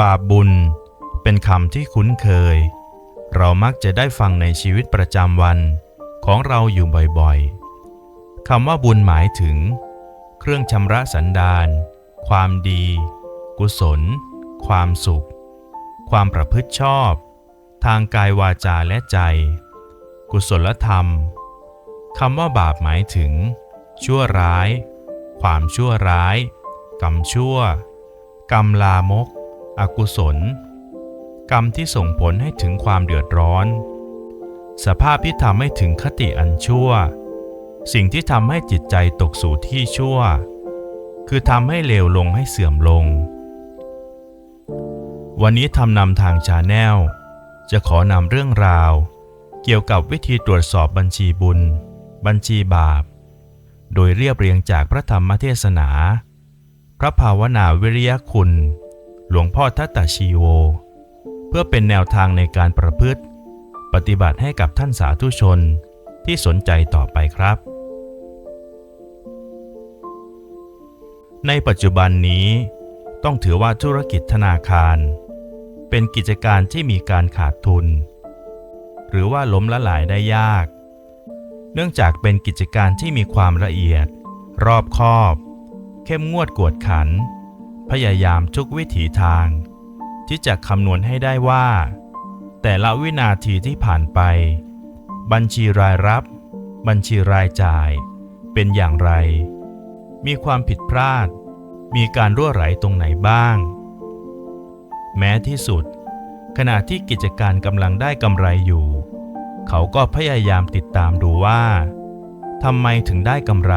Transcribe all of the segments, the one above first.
บาปบุญ เป็นคำที่คุ้นเคย เรามักจะได้ฟังในชีวิตประจำวันของเราอยู่บ่อยๆคำว่าบุญหมายถึง เครื่องชำระสันดาน ความดี กุศล ความสุข ความประพฤติชอบ ทางกายวาจาและใจ กุศลธรรมคำว่าบาปหมายถึง ชั่วร้าย ความชั่วร้าย กรรมชั่ว กรรมลามก อกุศล กรรมที่ส่งผลให้ถึงความเดือดร้อน สภาพที่ทำให้ถึงคติอันชั่ว สิ่งที่ทำให้จิตใจตกสู่ที่ชั่ว คือทำให้เลวลงให้เสื่อมลง วันนี้ทำนำทางชาแนลจะขอนำเรื่องราว เกี่ยวกับวิธีตรวจสอบบัญชีบุญ บัญชีบาป โดยเรียบเรียงจากพระธรรมเทศนา พระภาวนาวิริยคุณ หลวงพ่อทัตตาชีโว เพื่อเป็นแนวทางในการประพฤติ ปฏิบัติให้กับท่านสาธุชนที่สนใจต่อไปครับ ในปัจจุบันนี้ต้องถือว่าธุรกิจธนาคาร เป็นกิจการที่มีการขาดทุน หรือว่าล้มละลายได้ยาก เนื่องจากเป็นกิจการที่มีความละเอียด รอบคอบ เข้มงวดกวดขัน พยายามทุกวิถีทาง ที่จะคำนวณให้ได้ว่า แต่ละวินาทีที่ผ่านไป บัญชีรายรับ บัญชีรายจ่าย เป็นอย่างไร มีความผิดพลาด มีการรั่วไหลตรงไหนบ้าง แม้ที่สุด ขณะที่กิจการกำลังได้กำไรอยู่ เขาก็พยายามติดตามดูว่าทำไมถึงได้กำไร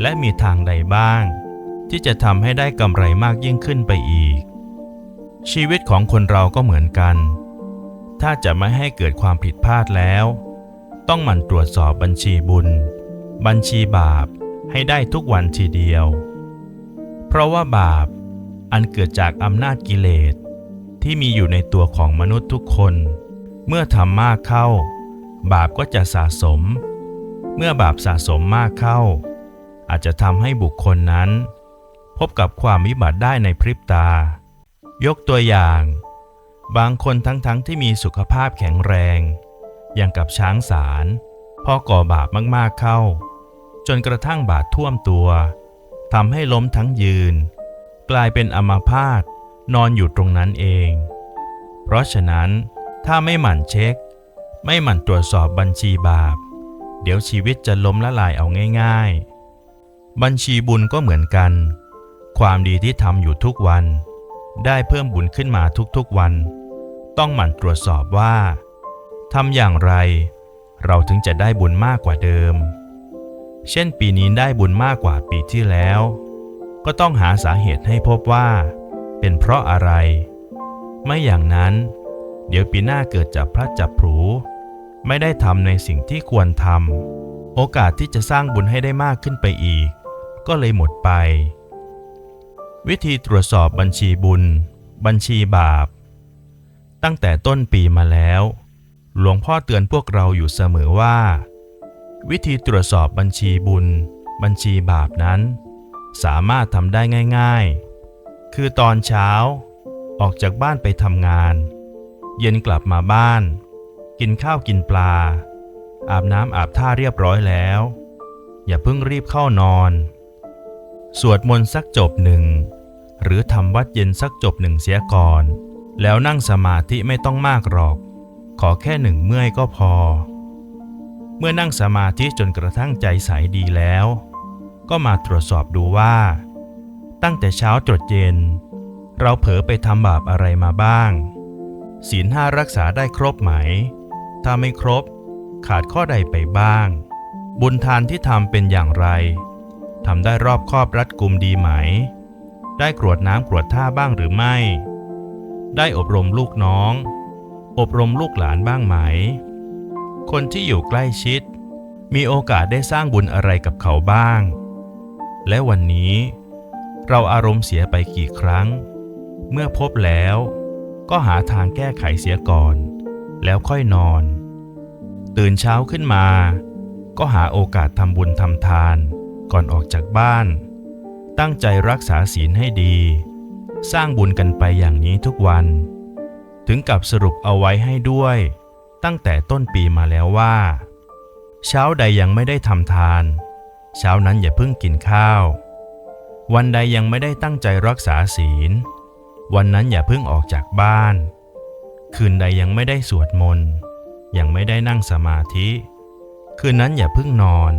และมีทางใดบ้าง ที่จะทำให้ได้กำไรมากยิ่งขึ้นไปอีก ชีวิตของคนเราก็เหมือนกัน ถ้าจะไม่ให้เกิดความผิดพลาดแล้ว ต้องหมั่นตรวจสอบบัญชีบุญ บัญชีบาปให้ได้ทุกวันทีเดียว เพราะว่าบาปอันเกิดจากอำนาจกิเลสที่มีอยู่ในตัวของมนุษย์ทุกคน เมื่อทำมากเข้า บาปก็จะสะสม เมื่อบาปสะสมมากเข้า อาจจะทำให้บุคคลนั้น พบกับความวิบัติได้ในพริบตา ยกตัวอย่าง บางคนทั้งๆทที่มีสุขภาพแข็งแรง อย่างกับช้างสารพอก่อบาปมากๆเข้า จนกระทั่งบาดท่วมตัวทำให้ล้มทั้งยืน กลายเป็นอมาพาตนอนอยู่ตรงนั้นเอง เพราะฉะนั้น ถ้าไม่หมั่นเช็ค ไม่หมั่นตรวจสอบบัญชีบาป เดี๋ยวชีวิตจะล้มละลายเอาง่าย ๆ บัญชีบุญก็เหมือนกัน ความดีที่ทำอยู่ทุกวัน ได้เพิ่มบุญขึ้นมาทุกๆวัน ต้องหมั่นตรวจสอบว่าทำอย่างไร เราถึงจะได้บุญมากกว่าเดิม เช่นปีนี้ได้บุญมากกว่าปีที่แล้ว ก็ต้องหาสาเหตุให้พบว่า เป็นเพราะอะไร ไม่อย่างนั้น เดี๋ยวปีหน้าเกิดจับพลัดจับผูไม่ได้ทำในสิ่งที่ควรทำโอกาสที่จะสร้างบุญให้ได้มากขึ้นไปอีก ก็เลยหมดไป วิธีตรวจสอบบัญชีบุญ บัญชีบาป ตั้งแต่ต้นปีมาแล้ว หลวงพ่อเตือนพวกเราอยู่เสมอว่า วิธีตรวจสอบบัญชีบุญ บัญชีบาปนั้น สามารถทำได้ง่ายๆ คือตอนเช้า ออกจากบ้านไปทำงาน เย็นกลับมาบ้าน กินข้าวกินปลา อาบน้ำอาบท่าเรียบร้อยแล้ว อย่าเพิ่งรีบเข้านอน สวดมนต์สักจบหนึ่ง หรือทำวัดเย็นสักจบหนึ่งเสียก่อน แล้วนั่งสมาธิไม่ต้องมากหรอก ขอแค่หนึ่งเมื่อยก็พอ เมื่อนั่งสมาธิจนกระทั่งใจใสดีแล้ว ก็มาตรวจสอบดูว่า ตั้งแต่เช้าจดเย็น เราเผลอไปทำบาปอะไรมาบ้าง ศีลห้ารักษาได้ครบไหม ถ้าไม่ครบ ขาดข้อใดไปบ้าง บุญทานที่ทำเป็นอย่างไรทำได้รอบครอบรัดกุมดีไหม ได้กรวดน้ำกรวดท่าบ้างหรือไม่ ได้อบรมลูกน้อง อบรมลูกหลานบ้างไหม คนที่อยู่ใกล้ชิด มีโอกาสได้สร้างบุญอะไรกับเขาบ้าง และวันนี้ เราอารมณ์เสียไปกี่ครั้ง เมื่อพบแล้วก็หาทางแก้ไขเสียก่อน แล้วค่อยนอน ตื่นเช้าขึ้นมา ก็หาโอกาสทำบุญทำทานก่อนออกจากบ้าน ตั้งใจรักษาศีลให้ดี สร้างบุญกันไปอย่างนี้ทุกวัน ถึงกับสรุปเอาไว้ให้ด้วย ตั้งแต่ต้นปีมาแล้วว่า เช้าใดยังไม่ได้ทำทาน เช้านั้นอย่าเพิ่งกินข้าว วันใดยังไม่ได้ตั้งใจรักษาศีล วันนั้นอย่าเพิ่งออกจากบ้าน คืนใดยังไม่ได้สวดมนต์ยังไม่ได้นั่งสมาธิ คืนนั้นอย่าเพิ่งนอน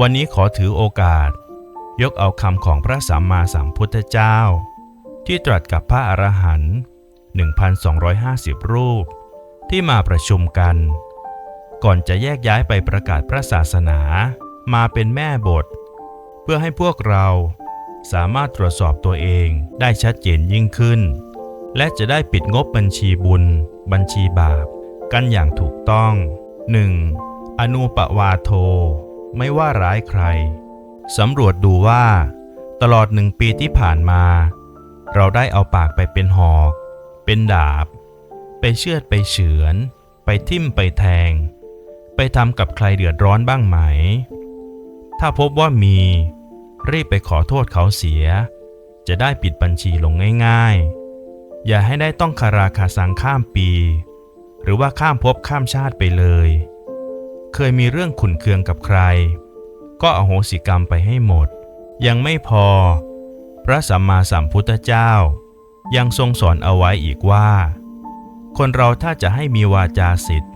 วันนี้ขอถือโอกาส ยกเอาคำของพระสัมมาสัมพุทธเจ้า ที่ตรัสกับพระอรหันต์1,250 รูป ที่มาประชุมกัน ก่อนจะแยกย้ายไปประกาศพระศาสนามาเป็นแม่บท เพื่อให้พวกเราสามารถตรวจสอบตัวเองได้ชัดเจนยิ่งขึ้น และจะได้ปิดงบบัญชีบุญ บัญชีบาป กันอย่างถูกต้อง 1. อนุปวาโท ไม่ว่าร้ายใคร สำรวจดูว่า ตลอดหนึ่งปีที่ผ่านมา เราได้เอาปากไปเป็นหอก เป็นดาบ ไปเชือดไปเฉือน ไปทิ่มไปแทง ไปทำกับใครเดือดร้อนบ้างไหม ถ้าพบว่ามี รีบไปขอโทษเขาเสีย จะได้ปิดบัญชีลงง่าย ๆ อย่าให้ได้ต้องคาราคาซังข้ามปี หรือว่าข้ามภพข้ามชาติไปเลย เคยมีเรื่องขุนเคืองกับใคร ก็อโหสิกรรมไปให้หมด ยังไม่พอ พระสัมมาสัมพุทธเจ้า ยังทรงสอนเอาไว้อีกว่า คนเราถ้าจะให้มีวาจาสิทธิ์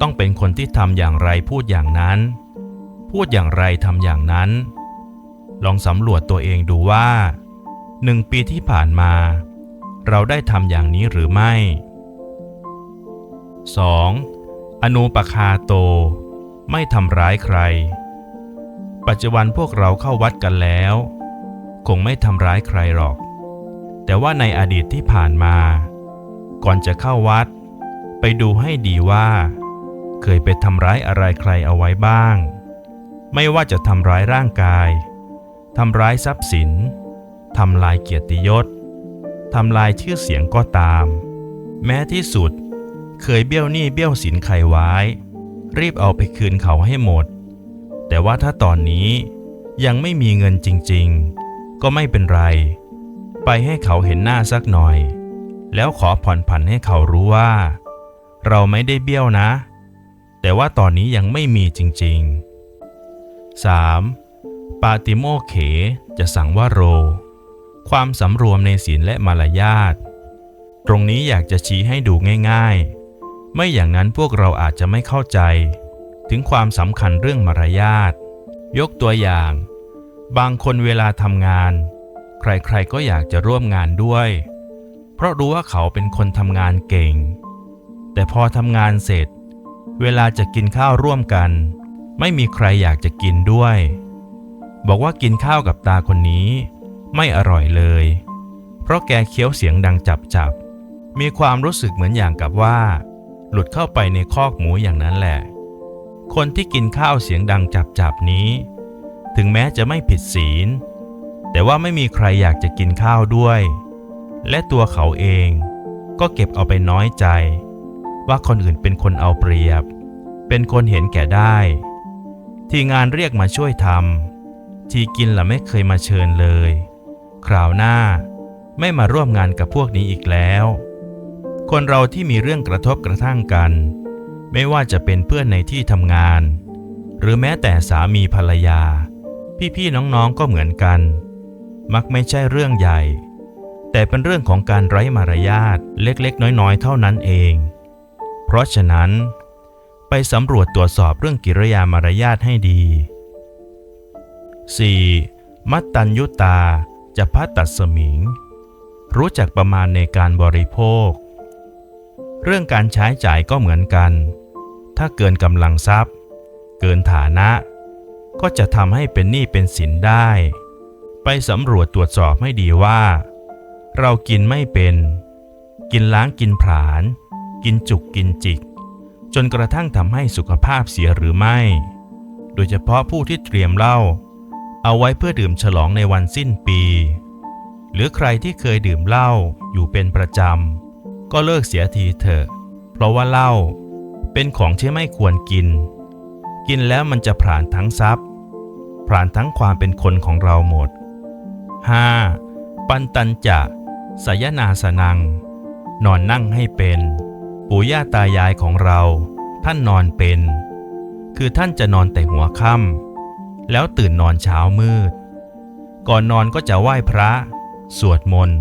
ต้องเป็นคนที่ทำอย่างไรพูดอย่างนั้น พูดอย่างไรทำอย่างนั้น ลองสำรวจตัวเองดูว่าหนึ่งปีที่ผ่านมา เราได้ทำอย่างนี้หรือไม่ 2. อนุปคาโต ไม่ทำร้ายใคร ปัจจุบันพวกเราเข้าวัดกันแล้ว คงไม่ทำร้ายใครหรอก แต่ว่าในอดีตที่ผ่านมา ก่อนจะเข้าวัด ไปดูให้ดีว่า เคยไปทำร้ายอะไรใครเอาไว้บ้าง ไม่ว่าจะทำร้ายร่างกายทำร้ายทรัพย์สินทำลายเกียรติยศทำลายชื่อเสียงก็ตาม แม้ที่สุด เคยเบี้ยวหนี้เบี้ยวสินใครไว้ รีบเอาไปคืนเขาให้หมด แต่ว่าถ้าตอนนี้ยังไม่มีเงินจริงๆ ก็ไม่เป็นไร ไปให้เขาเห็นหน้าสักหน่อย แล้วขอผ่อนผันให้เขารู้ว่า เราไม่ได้เบี้ยวนะ แต่ว่าตอนนี้ยังไม่มีจริงๆ 3. ปาติโมเขจะสั่งว่าโร ความสำรวมในศีลและมารยาท ตรงนี้อยากจะชี้ให้ดูง่าย ๆ ไม่อย่างนั้นพวกเราอาจจะไม่เข้าใจ ถึงความสำคัญเรื่องมารยาท ยกตัวอย่าง บางคนเวลาทำงาน ใครๆก็อยากจะร่วมงานด้วย เพราะรู้ว่าเขาเป็นคนทำงานเก่ง แต่พอทำงานเสร็จ เวลาจะกินข้าวร่วมกัน ไม่มีใครอยากจะกินด้วย บอกว่ากินข้าวกับตาคนนี้ ไม่อร่อยเลย เพราะแกเคี้ยวเสียงดังจับจับๆมีความรู้สึกเหมือนอย่างกับว่า หลุดเข้าไปในคอกหมูอย่างนั้นแหละ คนที่กินข้าวเสียงดังจับจับนี้ ถึงแม้จะไม่ผิดศีล แต่ว่าไม่มีใครอยากจะกินข้าวด้วย และตัวเขาเองก็เก็บเอาไปน้อยใจ ว่าคนอื่นเป็นคนเอาเปรียบ เป็นคนเห็นแก่ได้ ที่งานเรียกมาช่วยทำที่กินละไม่เคยมาเชิญเลย คราวหน้าไม่มาร่วมงานกับพวกนี้อีกแล้ว คนเราที่มีเรื่องกระทบกระทั่งกัน ไม่ว่าจะเป็นเพื่อนในที่ทำงาน หรือแม้แต่สามีภรรยา พี่ๆน้องๆก็เหมือนกัน มักไม่ใช่เรื่องใหญ่ แต่เป็นเรื่องของการไร้มารยาทเล็กๆ น้อยๆ เท่านั้นเอง เพราะฉะนั้น ไปสำรวจตรวจสอบเรื่องกิริยามารยาทให้ดี 4. มัตตัญยุตาจะพัตตัดสมิง รู้จักประมาณในการบริโภค เรื่องการใช้จ่ายก็เหมือนกัน ถ้าเกินกำลังทรัพย์ เกินฐานะ ก็จะทำให้เป็นหนี้เป็นสินได้ ไปสำรวจตรวจสอบให้ดีว่า เรากินไม่เป็น กินล้างกินผลาญกินจุกกินจิก จนกระทั่งทำให้สุขภาพเสียหรือไม่ โดยเฉพาะผู้ที่เตรียมเหล้าเอาไว้เพื่อดื่มฉลองในวันสิ้นปี หรือใครที่เคยดื่มเหล้าอยู่เป็นประจำก็เลิกเสียทีเถอะ เพราะว่าเหล้า เป็นของที่ไม่ควรกิน กินแล้วมันจะผลาญทั้งทรัพย์ผลาญทั้งความเป็นคนของเราหมด 5. ปันตันจะสยนาสนัง นอนนั่งให้เป็น ปู่ย่าตายายของเรา ท่านนอนเป็น คือท่านจะนอนแต่หัวค่ำแล้วตื่นนอนเช้ามืด ก่อนนอนก็จะไหว้พระ สวดมนต์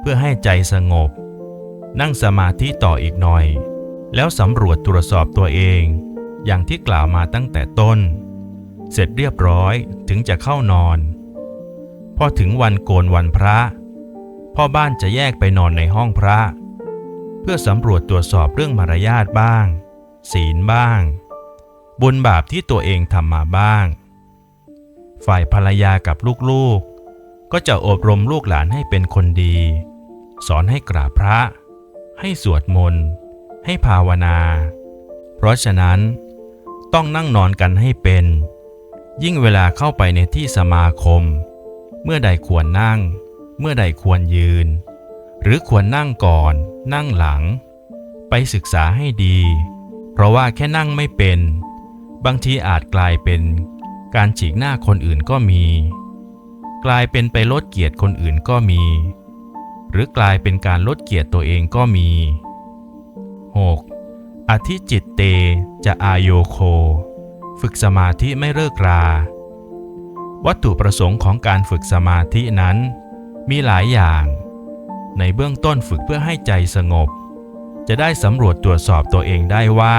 เพื่อให้ใจสงบ นั่งสมาธิต่ออีกหน่อย แล้วสำรวจตรวจสอบตัวเอง อย่างที่กล่าวมาตั้งแต่ต้น เสร็จเรียบร้อยถึงจะเข้านอน พอถึงวันโกนวันพระ พ่อบ้านจะแยกไปนอนในห้องพระ เพื่อสำรวจตรวจสอบเรื่องมารยาทบ้าง ศีลบ้าง บุญบาปที่ตัวเองทำมาบ้าง ฝ่ายภรรยากับลูกๆ ก็จะอบรมลูกหลานให้เป็นคนดี สอนให้กราบพระ ให้สวดมนต์ ให้ภาวนา เพราะฉะนั้น ต้องนั่งนอนกันให้เป็น ยิ่งเวลาเข้าไปในที่สมาคม เมื่อใดควรนั่ง เมื่อใดควรยืน หรือควรนั่งก่อน นั่งหลัง ไปศึกษาให้ดี เพราะว่าแค่นั่งไม่เป็น บางทีอาจกลายเป็น การฉีกหน้าคนอื่นก็มี กลายเป็นไปลดเกียรติคนอื่นก็มี หรือกลายเป็นการลดเกียรติตัวเองก็มี 6. อธิจิตเตจะอายโยโค ฝึกสมาธิไม่เลิกรา วัตถุประสงค์ของการฝึกสมาธินั้น มีหลายอย่าง ในเบื้องต้นฝึกเพื่อให้ใจสงบ จะได้สำรวจตรวจสอบตัวเองได้ว่า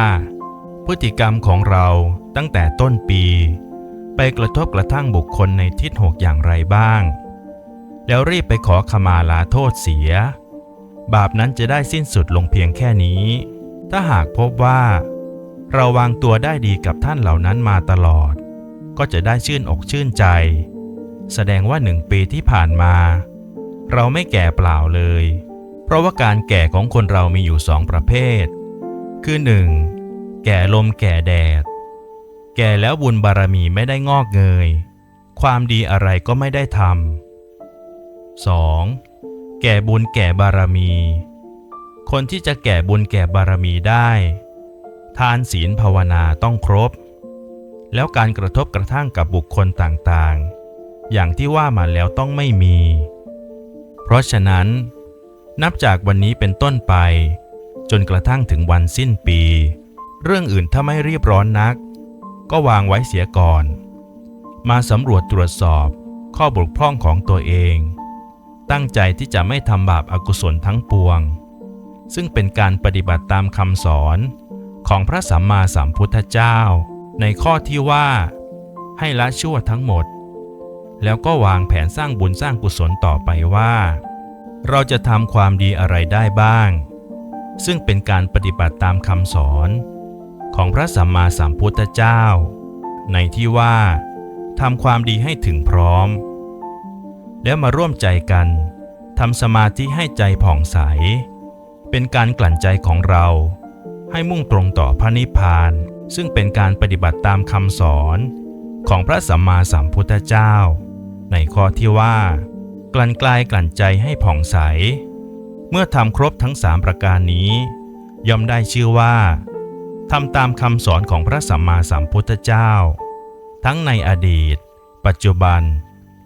พฤติกรรมของเราตั้งแต่ต้นปี ไปกระทบกระทั่งบุคคลในทิศหกอย่างไรบ้าง แล้วรีบไปขอขมาลาโทษเสีย บาปนั้นจะได้สิ้นสุดลงเพียงแค่นี้ ถ้าหากพบว่า เราวางตัวได้ดีกับท่านเหล่านั้นมาตลอด ก็จะได้ชื่นอกชื่นใจ แสดงว่าหนึ่งปีที่ผ่านมา เราไม่แก่เปล่าเลย เพราะว่าการแก่ของคนเรามีอยู่สองประเภท คือ 1. แก่ลมแก่แดด แก่แล้วบุญบารมีไม่ได้งอกเงย ความดีอะไรก็ไม่ได้ทำ 2. แก่บุญแก่บารมี คนที่จะแก่บุญแก่บารมีได้ ทานศีลภาวนาต้องครบ แล้วการกระทบกระทั่งกับบุคคลต่างๆ อย่างที่ว่ามาแล้วต้องไม่มี เพราะฉะนั้น นับจากวันนี้เป็นต้นไป จนกระทั่งถึงวันสิ้นปี เรื่องอื่นถ้าไม่รีบร้อนนัก ก็วางไว้เสียก่อน มาสำรวจตรวจสอบข้อบกพร่องของตัวเอง ตั้งใจที่จะไม่ทำบาปอากุศลทั้งปวง ซึ่งเป็นการปฏิบัติตามคำสอนของพระสัมมาสัมพุทธเจ้า ในข้อที่ว่า ให้ละชั่วทั้งหมด แล้วก็วางแผนสร้างบุญสร้างกุศลต่อไปว่า เราจะทำความดีอะไรได้บ้าง ซึ่งเป็นการปฏิบัติตามคำสอนของพระสัมมาสัมพุทธเจ้า ในที่ว่าทำความดีให้ถึงพร้อม แล้วมาร่วมใจกันทำสมาธิให้ใจผ่องใส เป็นการกลั่นใจของเรา ให้มุ่งตรงต่อพระนิพพาน ซึ่งเป็นการปฏิบัติตามคำสอน ของพระสัมมาสัมพุทธเจ้า ในข้อที่ว่า กลั่นกลายกลั่นใจให้ผ่องใส เมื่อทำครบทั้งสามประการนี้ ย่อมได้ชื่อว่าทำตามคำสอนของพระสัมมาสัมพุทธเจ้า ทั้งในอดีต ปัจจุบัน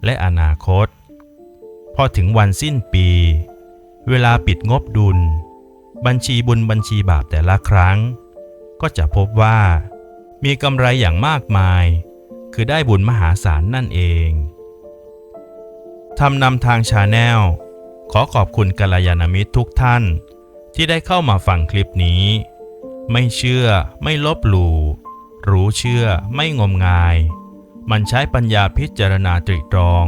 และอนาคต พอถึงวันสิ้นปี เวลาปิดงบดุล บัญชีบุญบัญชีบาปแต่ละครั้ง ก็จะพบว่า มีกำไรอย่างมากมาย คือได้บุญมหาศาลนั่นเองทำนำทางชาแนลขอขอบคุณกัลยาณมิตรทุกท่าน ที่ได้เข้ามาฟังคลิปนี้ ไม่เชื่อไม่ลบหลู่ รู้เชื่อไม่งมงาย มันใช้ปัญญาพิจารณาตริตรอง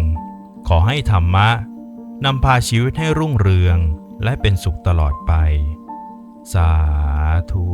ขอให้ธรรมะ นำพาชีวิตให้รุ่งเรืองและเป็นสุขตลอดไป สาธุ